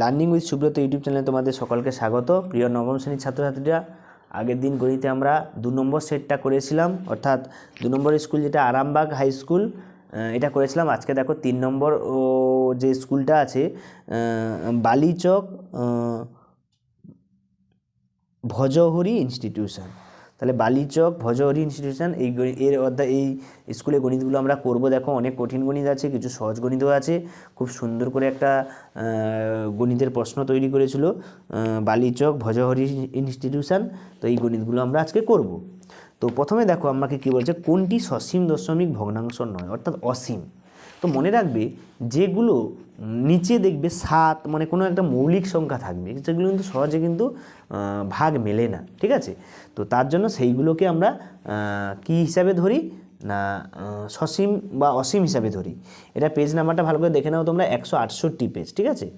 Learning with Subrata YouTube চ্যানেলে তোমাদের সকলকে স্বাগত। প্রিয় নবম শ্রেণির ছাত্রছাত্রীরা, আগের দিন গণিতে আমরা দু নম্বর সেটটা করেছিলাম, অর্থাৎ দু নম্বর স্কুল যেটা আরামবাগ হাই স্কুল এটা করেছিলাম। আজকে দেখো তিন নম্বর, ও, যে স্কুলটা আছে বালিচক ভজহরি ইনস্টিটিউশন। তাহলে বালিচক ভজহরি ইনস্টিটিউশন এই এর অধ্যায়, এই স্কুলে গণিতগুলো আমরা করব। দেখো, অনেক কঠিন গণিত আছে, কিছু সহজ গণিতও আছে। খুব সুন্দর করে একটা গণিতের প্রশ্ন তৈরি করেছিল বালিচক ভজহরি ইনস্টিটিউশন তো এই গণিতগুলো আমরা আজকে করব। তো প্রথমে দেখো, আমাকে কি বলছে, কোনটি সসীম দশমিক ভগ্নাংশ নয়, অর্থাৎ অসীম। তো মনে রাখবে যেগুলো নিচে দেখবে সাত মানে কোনো একটা মৌলিক সংখ্যা থাকবে, সেগুলো কিন্তু সহজে কিন্তু ভাগ মেলে না, ঠিক আছে? তো তার জন্য সেইগুলোকে আমরা কি হিসাবে ধরি? না সসীম বা অসীম হিসাবে ধরি। এটা পেজ নাম্বারটা ভালো করে দেখে নাও তোমরা, একশো আটষট্টি পেজ ঠিক আছে?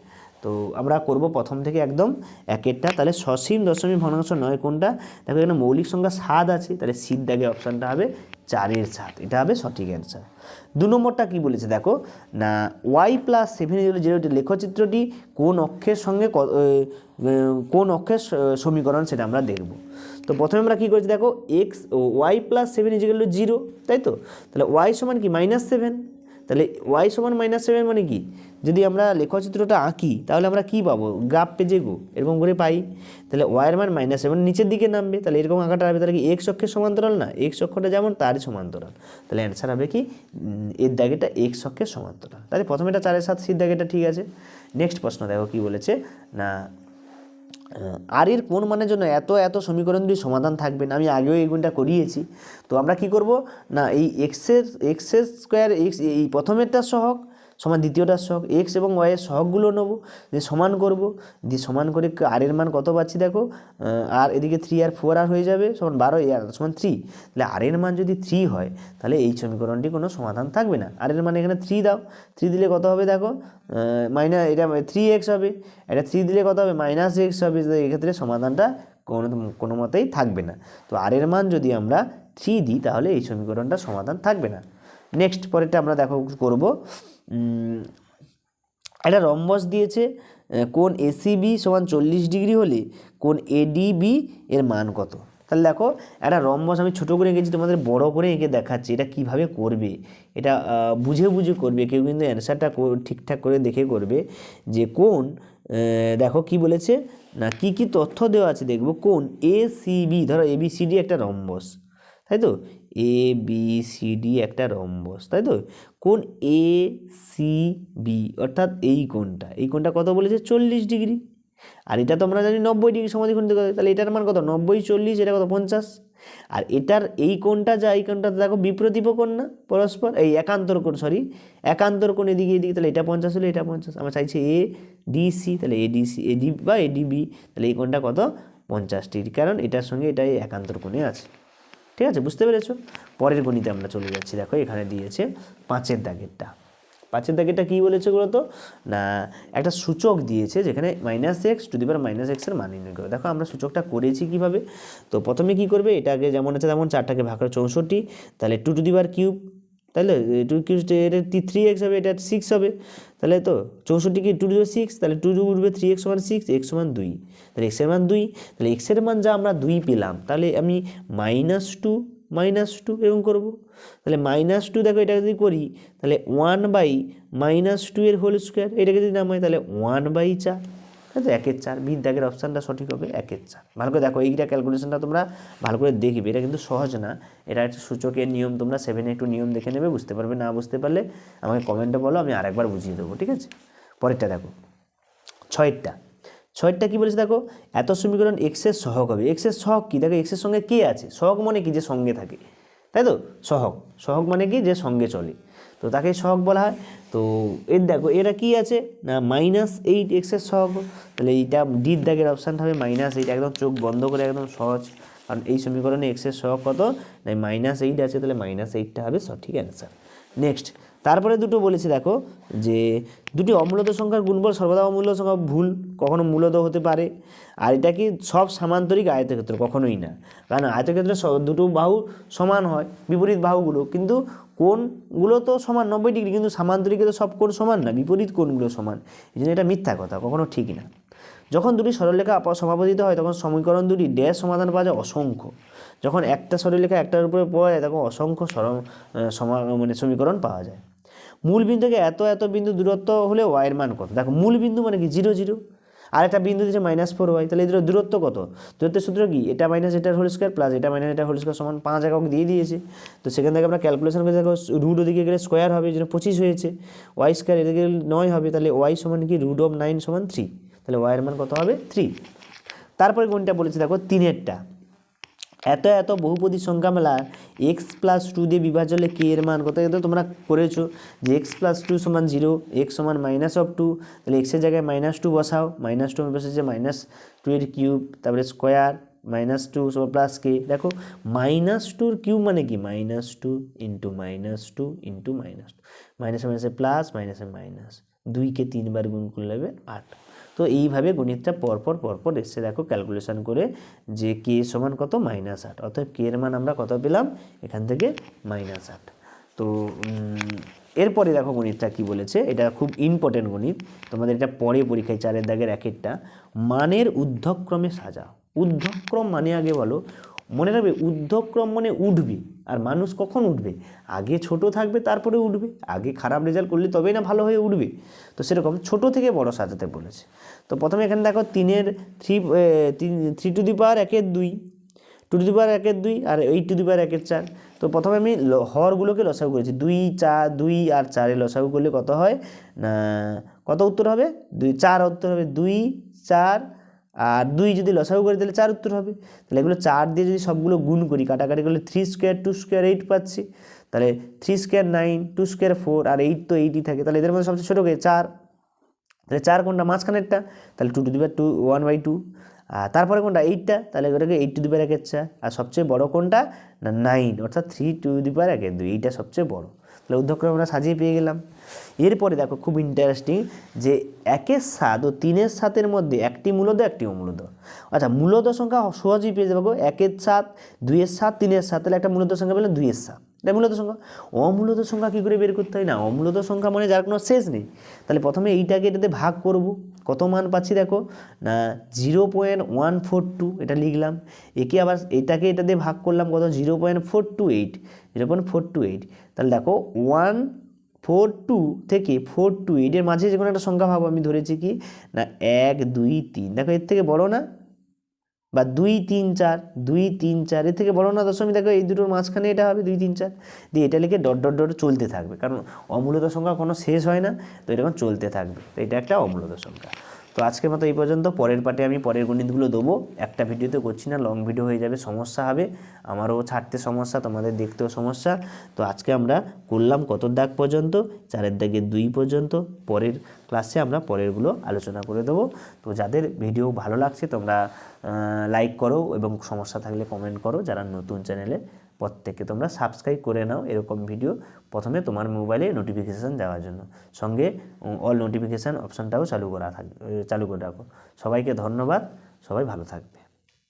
তো আমরা করব প্রথম থেকে একদম একেরটা, তাহলে সসীম দশমিক ভগ্নাংশ নয় কোনটা? দেখো এখানে মৌলিক সংখ্যা সাত আছে, তাহলে সিট দাগে অপশানটা হবে চারের সাত এটা হবে সঠিক অ্যান্সার দু নম্বরটা কী বলেছে? দেখো, না ওয়াই প্লাস সেভেন জিরো জিরোটি লেখচিত্রটি কোন অক্ষের সঙ্গে কোন অক্ষের সমীকরণ সেটা আমরা দেখব। তো প্রথমে আমরা কী করেছি? দেখো X Y plus seven is equal to zero তাই তো? তাহলে ওয়াই সমান কি? মাইনাস সেভেন তাহলে ওয়াই সমান মাইনাস সেভেন মানে কি? যদি আমরা লেখচিত্রটা আঁকি, তাহলে আমরা কি পাবো? গ্রাফ পেজে গো, এরকম করে পাই। তাহলে ওয়াইয়ের মান মাইনাস সেভেন নিচের দিকে নামবে, তাহলে এরকম আঁকাটা হবে, তাহলে কি এক্স অক্ষের সমান্তরাল না? এক্স অক্ষটা যেমন, তারই সমান্তরাল। তাহলে অ্যান্সার হবে কি? এর দাগেটা এক্স অক্ষের সমান্তরাল। তাহলে প্রথমে এটা চারের সাত সির দাগেটা ঠিক আছে। নেক্সট প্রশ্ন দেখো কি বলেছে? না আর এর কোন মানের জন্য এত এত সমীকরণ দিয়ে সমাধান থাকবে না? আমি আগেও এই গুণটা করিয়েছি। তো আমরা কি করব? না, এই এক্সের এক্সের স্কোয়ার এক্স এই প্রথমেরটা সহগ সমান দ্বিতীয়টার সহগ এক্স এবং ওয়াইয়ের সহগগুলো নেব, দিয়ে সমান করব, দিয়ে সমান করে আর এর মান কত পাচ্ছি দেখো? আর এদিকে থ্রি আর ফোর আর হয়ে যাবে, সমান বারো, এ আর সমান থ্রি তাহলে আর এর মান যদি থ্রি হয়, তাহলে এই সমীকরণটি কোনো সমাধান থাকবে না। আর এর মানে এখানে থ্রি দাও থ্রি দিলে কত হবে দেখো? মাইনাস এটা থ্রি এক্স হবে, এটা থ্রি দিলে কত হবে? মাইনাস এক্স হবে এক্ষেত্রে সমাধানটা কোনো কোনো মতেই থাকবে না। তো আর এর মান যদি আমরা থ্রি দিই, তাহলে এই সমীকরণটা সমাধান থাকবে না। নেক্সট পরেরটা আমরা দেখো করব। একটা রম্বস দিয়েছে কোন এসিবি সমান চল্লিশ ডিগ্রি হলে কোন এডিবি এর মান কত? তাহলে দেখো, একটা রম্বস আমি ছোটো করে এঁকেছি, তোমাদের বড় করে এঁকে দেখাচ্ছি, এটা কীভাবে করবে? এটা বুঝে বুঝে করবে, কেউ কিন্তু অ্যান্সারটা ঠিকঠাক করে দেখে করবে যে কোন দেখো কি বলেছে, না, কি কি তথ্য দেওয়া আছে দেখব, কোন এ সি বি ধরো এ বি সি ডি একটা রম্বস, তাই তো? এ বি সি ডি একটা রম্বস, তাই তো? কোন এ সি বি অর্থাৎ এই কোণটা। এই কোণটা কত বলেছে? চল্লিশ ডিগ্রি। আর এটা তো আমরা জানি নব্বই ডিগ্রি সমাধিখণ্ড তাহলে এটার মান কত? নব্বই, চল্লিশ, এটা কত? পঞ্চাশ। আর এটার এই কোণটা যা, এই কোণটা দেখো বিপ্রতীপ কোণ না? পরস্পর? এই একান্তর কোণ সরি একান্তর কোণ এদিকে এদিকে। তাহলে এটা পঞ্চাশ হলে এটা পঞ্চাশ। আমরা চাইছি এ ডি সি তাহলে A D C A D বা এ ডি বি তাহলে এই কোণটা কত? পঞ্চাশ ডিগ্রি। কারণ এটার সঙ্গে এটা এই একান্তর কোণে আছে। ঠিক আছে? বুঝতে পেরেছ? পরের গণিতে আমরা চলে যাচ্ছি। দেখো, এখানে দিয়েছে পাঁচের দাগেরটা। পাঁচের দাগেরটা কী বলেছে তো না, একটা সূচক দিয়েছে যেখানে minus X to the power minus এক্সের মান নির্ণয় করবে দেখো, আমরা সূচকটা করেছি কীভাবে? তো প্রথমে কি করবে? এটাকে যেমন আছে, তেমন চারটাকে ভাগ করে চৌষট্টি, তাহলে two to the power cube তাহলে টু কিউব এটা থ্রি এক্স হবে, এটা সিক্স হবে। তাহলে তো চৌষট্টি কি টু টু সিক্স তাহলে টু টু উঠবে থ্রি এক্স সমান সিক্স এক্স সমান দুই। তাহলে এক্সের মান দুই, তাহলে এক্সের মান যা আমরা দুই পেলাম, তাহলে আমি মাইনাস টু মাইনাস টু এরকম করব। তাহলে মাইনাস টু দেখো এটা যদি করি, তাহলে ওয়ান বাই মাইনাস টু এর হোল স্কোয়ার এটাকে যদি নাম হয় তাহলে ওয়ান বাই চার। তাই তো একের চার বিদ দাগের অপশানটা সঠিক হবে একের চার। ভালো করে দেখো, এইটা ক্যালকুলেশনটা তোমরা ভালো করে দেখবে, এটা কিন্তু সহজ না। এটা একটা সূচকের নিয়ম, তোমরা সেভেনে একটু নিয়ম দেখে নেবে, বুঝতে পারবে, না বুঝতে পারলে আমাকে কমেন্টে বলো, আমি আরেকবার বুঝিয়ে দেবো, ঠিক আছে? পরেরটা দেখো ছয়েরটা ছয়েরটা কী বলেছে দেখো, এত সমীকরণ এক্সের সহগ হবে। এক্সের সহগ কী? দেখো এক্সের সঙ্গে কে আছে? সহগ মানে কি? যে সঙ্গে থাকে। তাই তো? সহক সহক মানে কি? যে সঙ্গে চলে। তো তাকে সহগ বলা হয়। তো এর দেখো, এরা কি আছে? না মাইনাস এইট এক্সের সহগ। তাহলে এইটা ডির দাগের অপশানটা হবে মাইনাস এইট একদম চোখ বন্ধ করে একদম সহজ। কারণ এই সমীকরণে এক্সের সহগ কত? না মাইনাস এইট আছে, তাহলে মাইনাস এইটটা হবে সঠিক অ্যান্সার নেক্সট তারপরে দুটো বলেছে, দেখো, যে দুটি অমূলত সংখ্যার গুণফল সর্বদা অমূল্য সংখ্যা ভুল, কখনো মূলত হতে পারে, আর এটা কি সব সামান্তরিক আয়তক্ষেত্র? কখনোই না। কারণ আয়তক্ষেত্রে দুটো বাহু সমান হয়, বিপরীত বাহুগুলো। কিন্তু কোনগুলো তো সমান, নব্বই ডিগ্রি, কিন্তু সামান্তরিকে তো সব কোণ সমান না, বিপরীত কোণগুলো সমান। এই জন্য এটা মিথ্যা কথা, কখনো ঠিক না। যখন দুটি সরলরেখা সমাপতিত হয়, তখন সমীকরণ দুটি ড্যাশ সমাধান পাওয়া যায় অসংখ্য। যখন একটা সরলরেখা একটার উপরে পাওয়া যায়, তখন অসংখ্য সমা মানে সমীকরণ পাওয়া যায়। মূল বিন্দু থেকে এত এত বিন্দু দূরত্ব হলে ওয়াইয়ের মান কত? দেখো, মূল বিন্দু মানে কি? জিরো জিরো আর একটা বিন্দু দিচ্ছে মাইনাস ফোর ওয়াই তাহলে এদের দূরত্ব কত? দূরত্বের সূত্র কি? এটা মাইনাস এটার হোল স্কোয়ার প্লাস এটা মাইনাস এটা হোল স্কোয়ার সমান পাঁচ একক দিয়ে দিয়েছে। তো সেখান থেকে আমরা ক্যালকুলেশন করে দেখো রুট ওদিকে গেলে স্কোয়ার হবে জন্য পঁচিশ হয়েছে। ওয়াই স্কোয়ার এদিকে গেলে নয় হবে, তাহলে ওয়াই সমান কি? রুট অফ নাইন সমান থ্রি তাহলে ওয়াইয়ের মান কত হবে? থ্রি তারপরে কোনটা বলেছে, দেখো, তিনেরটা। এত এত বহুপদী সংখ্যা মেলা এক্স প্লাস টু দিয়ে বিভাজ্য হলে কে এর মান কত? তো তোমরা করেছ যে এক্স প্লাস টু সমান জিরো এক্স সমান মাইনাস অফ টু তাহলে এক্সের জায়গায় মাইনাস টু বসাও মাইনাস টু বসেছে মাইনাস টু এর কিউব তারপরে স্কোয়ার মাইনাস টু সমান প্লাস কে দেখো মাইনাস টুর কিউব মানে কি? Minus two into minus two into minus two মাইনাসে মাইনাসে প্লাস মাইনাসে মাইনাস দুইকে তিনবার গুণ করলে হবে আট। তো এইভাবে গণিতটা পরপর পরপর এসে দেখো ক্যালকুলেশন করে যে কে সমান কত? মাইনাস আট। অর্থাৎ কে এর মান আমরা কত পেলাম? এখান থেকে মাইনাস আট। তো এরপরে দেখো গণিতটা কি বলেছে। এটা খুব ইম্পর্টেন্ট গণিত। তোমাদের এটা পরে পরীক্ষায় চারের দাগের একেরটা। মানের ঊর্ধ্বক্রমে সাজা। ঊর্ধ্বক্রম মানে আগে বলো। মনে রাখবে ঊর্ধ্বক্রম মানে উঠবে, আর মানুষ কখন উঠবে? আগে ছোট থাকবে, তারপরে উঠবে। আগে খারাপ রেজাল্ট করলে তবেই না ভালো হয়ে উঠবে। তো সেরকম ছোট থেকে বড় সাজাতে বলেছে। তো প্রথমে এখানে দেখো তিনের থ্রি তিন থ্রি টু দি পাওয়ার একের দুই টু টু দি পাওয়ার একের দুই, আর এইট টু দি পাওয়ার একের চার। তো প্রথমে আমি হরগুলোকে লসাগু করেছি। দুই, চার, দুই, আর চারে লসাগু করলে কত হয়? না, কত উত্তর হবে? দুই, চার উত্তর হবে। দুই, চার আর দুই যদি লসাগু করি তাহলে চার উত্তর হবে। তাহলে এগুলো চার দিয়ে যদি সবগুলো গুণ করি, কাটাকাটি করলে three square two square eight পাচ্ছি। তাহলে three square nine two square four আর এইট তো এইটই থাকে। তাহলে এদের মধ্যে সবচেয়ে ছোটো কে? চার। তাহলে চার কোনটা? মাঝখানেরটা। তাহলে টু টু দিবার টু ওয়ান বাই টু আর তারপরে কোনটা? এইটটা তাহলে ওটাকে এইট টু দিবার একের চার। আর সবচেয়ে বড় কোনটা? না নাইন অর্থাৎ থ্রি টু দিবার একের দুই। এইটা সবচেয়ে বড়। তাহলে উদ্যোগক্রমে আমরা সাজিয়ে পেয়ে গেলাম। এরপরে দেখো খুব ইন্টারেস্টিং যে একের সাত ও তিনের সাতের মধ্যে একটি মূলত একটি অমূলদ। আচ্ছা মূলত সংখ্যা সহজেই পেয়ে যাব। একের সাত, দুইয়ের সাত, তিনের সাত, তাহলে একটা মূলত সংখ্যা পেলে দুইয়ের সাত। এটা মূলত সংখ্যা। অমূলত সংখ্যা কী করে বের করতে হয় না? অমূলত সংখ্যা মানে যার কোনো শেষ নেই। তাহলে প্রথমে এইটাকে এটাতে ভাগ করব। কত মান পাচ্ছি দেখো? না zero point one four two এটা লিখলাম। একে আবার এটাকে এটা দিয়ে ভাগ করলাম কত? Zero point four two eight zero point four two eight তাহলে দেখো ওয়ান ফোর টু থেকে ফোর টু এইটের মাঝে যে কোনো একটা সংখ্যা ভাবো আমি ধরেছি কি? না, এক, দুই, তিন। দেখো, এর থেকে বড় না? বা দুই তিন চার, দুই তিন চার, এর থেকে বড় না দশমী দেখো এই দুটোর মাঝখানে এটা হবে দুই তিন চার, দিয়ে এটা লিখে ডট ডট ডট চলতে থাকবে। কারণ অমূলত সংখ্যা কোনো শেষ হয় না, তো এরকম চলতে থাকবে। তো এটা একটা অমূলত সংখ্যা। তো আজকের মতো এই পর্যন্ত। পরের পার্টে আমি পরের গণিতগুলো দেবো। একটা ভিডিওতে করছি না লং ভিডিও হয়ে যাবে, সমস্যা হবে। আমারও ছাড়তে সমস্যা, তোমাদের দেখতেও সমস্যা। তো আজকে আমরা করলাম কত দাগ পর্যন্ত? চারের দাগে দুই পর্যন্ত। পরের ক্লাসে আমরা পরেরগুলো আলোচনা করে দেবো। তো যাদের ভিডিও ভালো লাগছে, তোমরা লাইক করো এবং সমস্যা থাকলে কমেন্ট করো। যারা নতুন চ্যানেলে প্রত্যেককে তোমরা সাবস্ক্রাইব করে নাও এরকম ভিডিও প্রথমে তোমার মোবাইলে নোটিফিকেশান যাওয়ার জন্য। সঙ্গে অল নোটিফিকেশান অপশানটাও চালু করা থাকবে চালু করে রাখো। সবাইকে ধন্যবাদ, সবাই ভালো থাকবে।